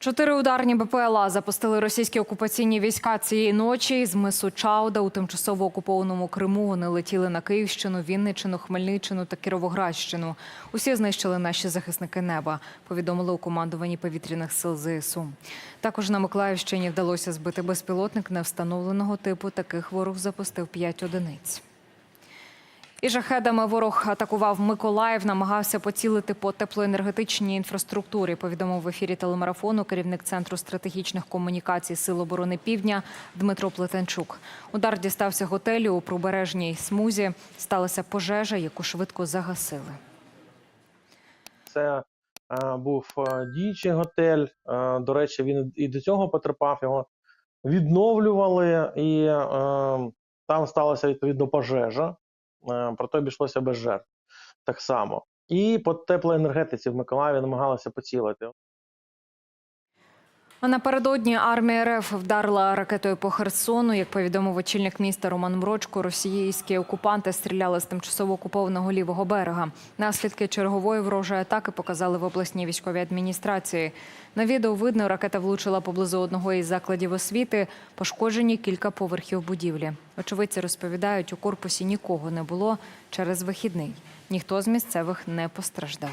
Чотири ударні БПЛА запустили російські окупаційні війська цієї ночі з мису Чауда у тимчасово окупованому Криму. Вони летіли на Київщину, Вінниччину, Хмельниччину та Кіровоградщину. Усі знищили наші захисники неба. Повідомили у командуванні повітряних сил ЗСУ. Також на Миколаївщині вдалося збити безпілотник невстановленого типу. Таких ворог запустив п'ять одиниць. І жахедами ворог атакував Миколаїв, намагався поцілити по теплоенергетичній інфраструктурі. Повідомив в ефірі телемарафону керівник центру стратегічних комунікацій Сил оборони Півдня Дмитро Плетенчук. Удар дістався готелю у прибережній смузі. Сталася пожежа, яку швидко загасили. Це е, був е, діючий готель. Е, до речі, він і до цього потерпав. Його відновлювали, і е, там сталася відповідно пожежа. Е, проте обійшлося без жертв так само. І по теплоенергетиці в Миколаєві намагалися поцілити. А напередодні армія РФ вдарила ракетою по Херсону. Як повідомив очільник міста Роман Мрочко, російські окупанти стріляли з тимчасово окупованого лівого берега. Наслідки чергової ворожої атаки показали в обласній військовій адміністрації. На відео видно, ракета влучила поблизу одного із закладів освіти. Пошкоджені кілька поверхів будівлі. Очевидці розповідають, у корпусі нікого не було через вихідний. Ніхто з місцевих не постраждав.